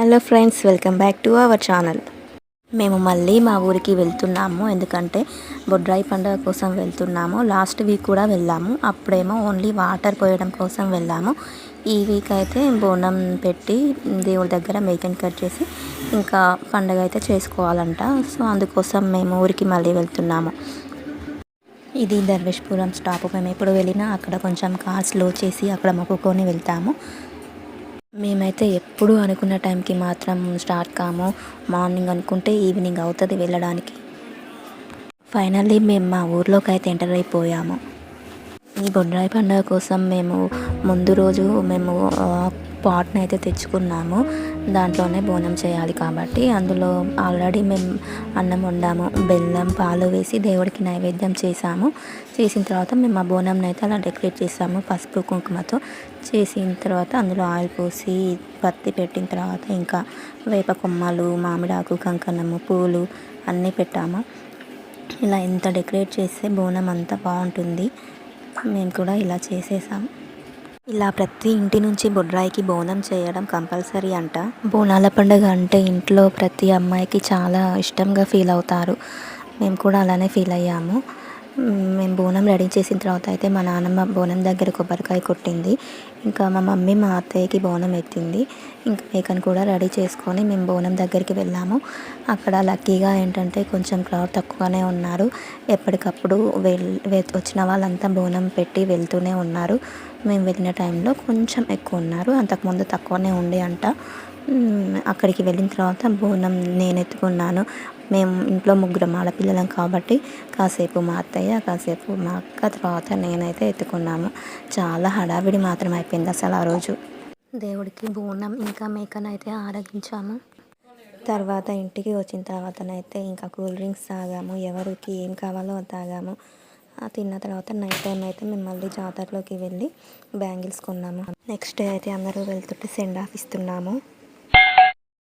Hello friends welcome back to our channel మేము మళ్ళీ మా ఊరికి వెళ్తున్నాము. ఎందుకంటే బొడ్రాయి పండుగ కోసం వెళ్తున్నాము. లాస్ట్ వీక్ కూడా వెళ్ళాము. అప్పుడేమో ఓన్లీ వాటర్ పోయడం కోసం వెళ్ళాము. ఈ వీక్ అయితే బోనం పెట్టి దేవుడి దగ్గర మేకని కట్ చేసి ఇంకా పండుగ అయితే చేసుకోవాలంట. సో అందుకోసం మేము ఊరికి మళ్ళీ వెళ్తున్నాము. ఇది దర్వేష్పురం స్టాప్ మేము ఎప్పుడు వెళ్ళినా అక్కడ కొంచెం కార్ స్లో చేసి అక్కడ మొక్కుకొని వెళ్తాము. మేమైతే ఎప్పుడు అనుకున్న టైంకి మాత్రం స్టార్ట్ కాము. మార్నింగ్ అనుకుంటే ఈవినింగ్ అవుతుంది వెళ్ళడానికి. ఫైనల్లీ మేము మా ఊర్లోకి అయితే ఎంటర్ అయిపోయాము. ఈ బొడ్రాయి పండుగ కోసం మేము ముందు రోజు మేము పాట్ని అయితే తెచ్చుకున్నాము. దాంట్లోనే బోనం చేయాలి కాబట్టి అందులో ఆల్రెడీ మేము అన్నం వండాము. బెల్లం పాలు వేసి దేవుడికి నైవేద్యం చేసాము చేసిన తర్వాత మేము ఆ బోనంని అయితే అలా డెకరేట్ చేసాము పసుపు కుంకుమతో. చేసిన తర్వాత అందులో ఆయిల్ పోసి పత్తి పెట్టిన తర్వాత ఇంకా వేప కొమ్మలు మామిడాకు కంకణము పూలు అన్నీ పెట్టాము. ఇలా ఎంత డెకరేట్ చేస్తే బోనం అంతా బాగుంటుంది. మేము కూడా ఇలా చేసేసాం ఇలా ప్రతి ఇంటి నుంచి బొడ్రాయికి బోనం చేయడం కంపల్సరీ అంట. బోనాల పండుగ అంటే ఇంట్లో ప్రతి అమ్మాయికి చాలా ఇష్టంగా ఫీల్ అవుతారు. మేము కూడా అలానే ఫీల్ అయ్యాము. మేము బోనం రెడీ చేసిన తర్వాత అయితే మా నాన్నమ్మ బోనం దగ్గర కొబ్బరికాయ కొట్టింది. ఇంకా మా మమ్మీ మా అత్తయ్యకి బోనం ఎత్తింది. ఇంకా మేకను కూడా రెడీ చేసుకొని మేము బోనం దగ్గరికి వెళ్ళాము. అక్కడ లక్కీగా ఏంటంటే కొంచెం క్రౌడ్ తక్కువనే ఉన్నారు. ఎప్పటికప్పుడు వెళ్ వచ్చిన వాళ్ళంతా బోనం పెట్టి వెళ్తూనే ఉన్నారు. మేము వెళ్ళిన టైంలో కొంచెం ఎక్కువ ఉన్నారు. అంతకుముందు తక్కువనే ఉండే అంట. అక్కడికి వెళ్ళిన తర్వాత బోనం నేను ఎత్తుకున్నాను మేము ఇంట్లో ముగ్గురం ఆడపిల్లలం కాబట్టి కాసేపు మా అత్తయ్య కాసేపు మా అక్క తర్వాత నేనైతే ఎత్తుకున్నాము. చాలా హడావిడి మాత్రం అయిపోయింది అసలు ఆ రోజు. దేవుడికి బోనం ఇంకా మేకనైతే ఆరగించాము. తర్వాత ఇంటికి వచ్చిన తర్వాతనైతే ఇంకా కూల్ డ్రింక్స్ తాగాము. ఎవరికి ఏం కావాలో అది తాగాము. తిన్న తర్వాత నైట్ టైం అయితే మేము మళ్ళీ జాతరలోకి వెళ్ళి బ్యాంగిల్స్ కొన్నాము. నెక్స్ట్ డే అయితే అందరూ వెళ్తుంటే సెండ్ ఆఫ్ ఇస్తున్నాము.